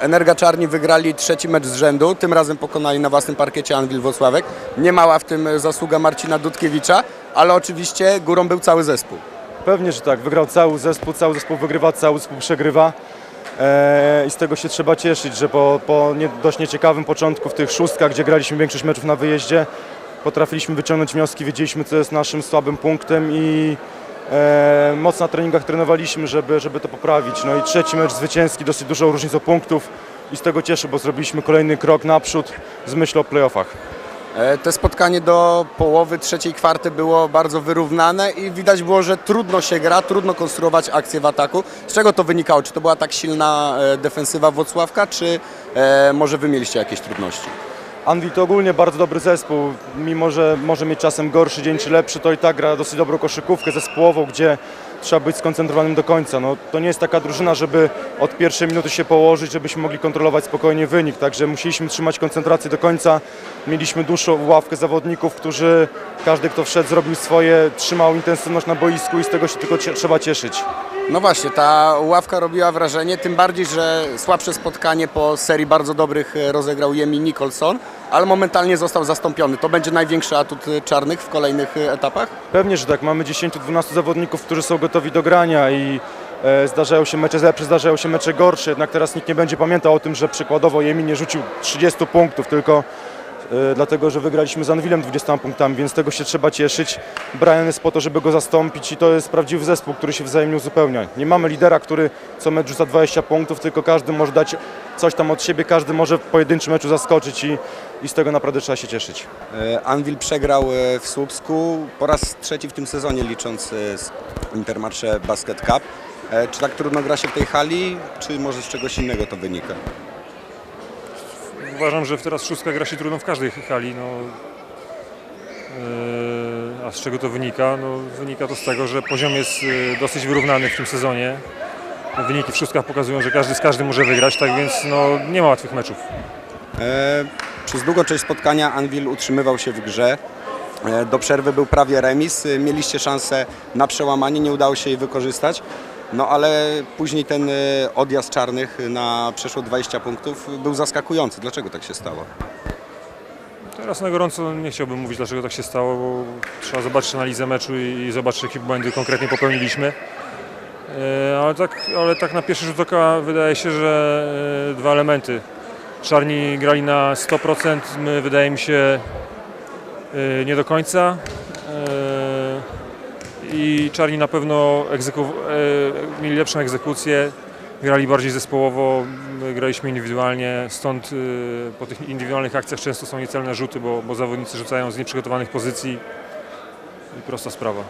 Energa Czarni wygrali trzeci mecz z rzędu, tym razem pokonali na własnym parkiecie Anwil Włocławek. Nie mała w tym zasługa Marcina Dudkiewicza, ale oczywiście górą był cały zespół. Pewnie, że tak. Wygrał cały zespół, cały zespół wygrywa, cały zespół przegrywa. Eee, I z tego się trzeba cieszyć, że po, po nie, dość nieciekawym początku w tych szóstkach, gdzie graliśmy większość meczów na wyjeździe, potrafiliśmy wyciągnąć wnioski, wiedzieliśmy co jest naszym słabym punktem i e, mocno na treningach trenowaliśmy, żeby, żeby to poprawić. No i trzeci mecz zwycięski, dosyć dużą różnicą punktów i z tego cieszę, bo zrobiliśmy kolejny krok naprzód z myślą o playoffach. E, Te spotkanie do połowy trzeciej kwarty było bardzo wyrównane i widać było, że trudno się gra, trudno konstruować akcje w ataku. Z czego to wynikało? Czy to była tak silna e, defensywa Włocławka, czy e, może wy mieliście jakieś trudności? Anwil to ogólnie bardzo dobry zespół, mimo że może mieć czasem gorszy dzień czy lepszy, to i tak gra dosyć dobrą koszykówkę zespołową, gdzie trzeba być skoncentrowanym do końca. No, to nie jest taka drużyna, żeby od pierwszej minuty się położyć, żebyśmy mogli kontrolować spokojnie wynik, także musieliśmy trzymać koncentrację do końca. Mieliśmy dłuższą ławkę zawodników, którzy każdy kto wszedł zrobił swoje, trzymał intensywność na boisku i z tego się tylko trzeba cieszyć. No właśnie, ta ławka robiła wrażenie, tym bardziej, że słabsze spotkanie po serii bardzo dobrych e, rozegrał Jemi Nicholson, ale momentalnie został zastąpiony. To będzie największy atut e, czarnych w kolejnych e, etapach? Pewnie, że tak. Mamy 10-12 zawodników, którzy są gotowi do grania i zdarzają się mecze lepsze, zdarzają się mecze gorsze. Jednak teraz nikt nie będzie pamiętał o tym, że przykładowo Jemin nie rzucił 30 punktów, tylko dlatego, że wygraliśmy z Anwilem 20 punktami, więc tego się trzeba cieszyć. Brian jest po to, żeby go zastąpić i to jest prawdziwy zespół, który się wzajemnie uzupełnia. Nie mamy lidera, który co mecz rzuca 20 punktów, tylko każdy może dać coś tam od siebie, każdy może w pojedynczym meczu zaskoczyć i, i z tego naprawdę trzeba się cieszyć. E, Anwil przegrał e, w Słupsku po raz trzeci w tym sezonie, licząc e, Intermarché Basket Cup. Czy tak trudno gra się w tej hali, czy może z czegoś innego to wynika? Uważam, że teraz szóstka gra się trudno w każdej hali. No. Yy, A z czego to wynika? No, wynika to z tego, że poziom jest yy, dosyć wyrównany w tym sezonie. Wyniki w szóstkach pokazują, że każdy z każdym może wygrać, tak więc no, nie ma łatwych meczów. E, Przez długą część spotkania Anwil utrzymywał się w grze. E, Do przerwy był prawie remis. E, Mieliście szansę na przełamanie, nie udało się jej wykorzystać. No ale później ten e, odjazd czarnych na przeszło 20 punktów był zaskakujący. Dlaczego tak się stało? Teraz na gorąco nie chciałbym mówić, dlaczego tak się stało, bo trzeba zobaczyć analizę meczu i zobaczyć, jakie błędy konkretnie popełniliśmy. E, Ale tak, ale tak na pierwszy rzut oka wydaje się, że e, dwa elementy. Czarni grali na 100%, my wydaje mi się e, nie do końca. E, I czarni na pewno e, mieli lepszą egzekucję, grali bardziej zespołowo, my graliśmy indywidualnie, stąd y, po tych indywidualnych akcjach często są niecelne rzuty, bo, bo zawodnicy rzucają z nieprzygotowanych pozycji i prosta sprawa.